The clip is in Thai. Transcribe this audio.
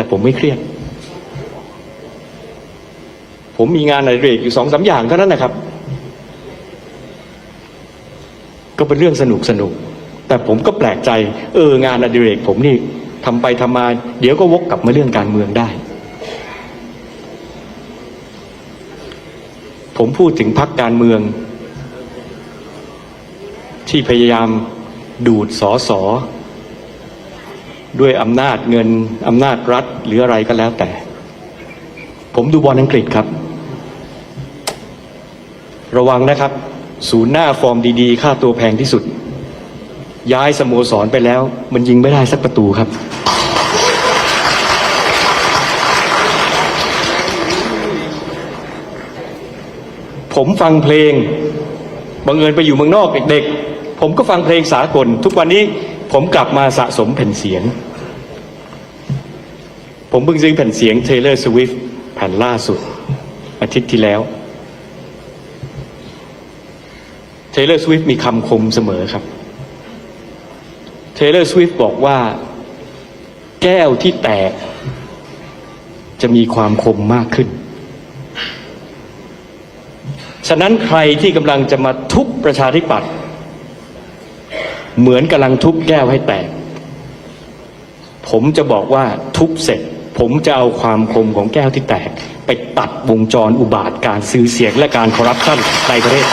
แต่ผมไม่เครียด ผมมีงานอะไรเรกอยู่สองสาอย่างเท่านั้นนะครับ ก็เป็นเรื่องสนุกสนุก แต่ผมก็แปลกใจ เอองานอดิเรก ผมนี่ทำไปทำมา เดี๋ยวก็วกกลับมาเรื่องการเมืองได้ ผมพูดถึงพักการเมือง ที่พยายามดูดสอสอ ด้วยอำนาจเงินอำนาจรัฐหรืออะไรก็แล้วแต่ ผมดูบอลอังกฤษครับ ระวังนะครับ ศูนย์หน้าฟอร์มดีๆ ค่าตัวแพงที่สุด ย้ายสโมสรไปแล้ว มันยิงไม่ได้สักประตูครับ ผมฟังเพลงบังเอิญไปอยู่เมืองนอกเด็กๆ ผมก็ฟังเพลงสากลทุกวันนี้ ผมกลับมาสะสมแผ่นเสียง ผมเพิ่งซื้อแผ่นเสียง Taylor Swift แผ่นล่าสุด อาทิตย์ที่แล้ว Taylor Swift มีคำคมเสมอครับ Taylor Swift บอกว่า แก้วที่แตก จะมีความคมมากขึ้น ฉะนั้นใครที่กำลังจะมาทุบประชาธิปัตย์ เหมือนกำลังทุบแก้วให้แตก ผมจะบอกว่าทุบเสร็จ ผมจะเอาความคมของแก้วที่แตก ไปตัดวงจรอุบาทการซื้อเสียงและการคอร์รัปชันในประเทศ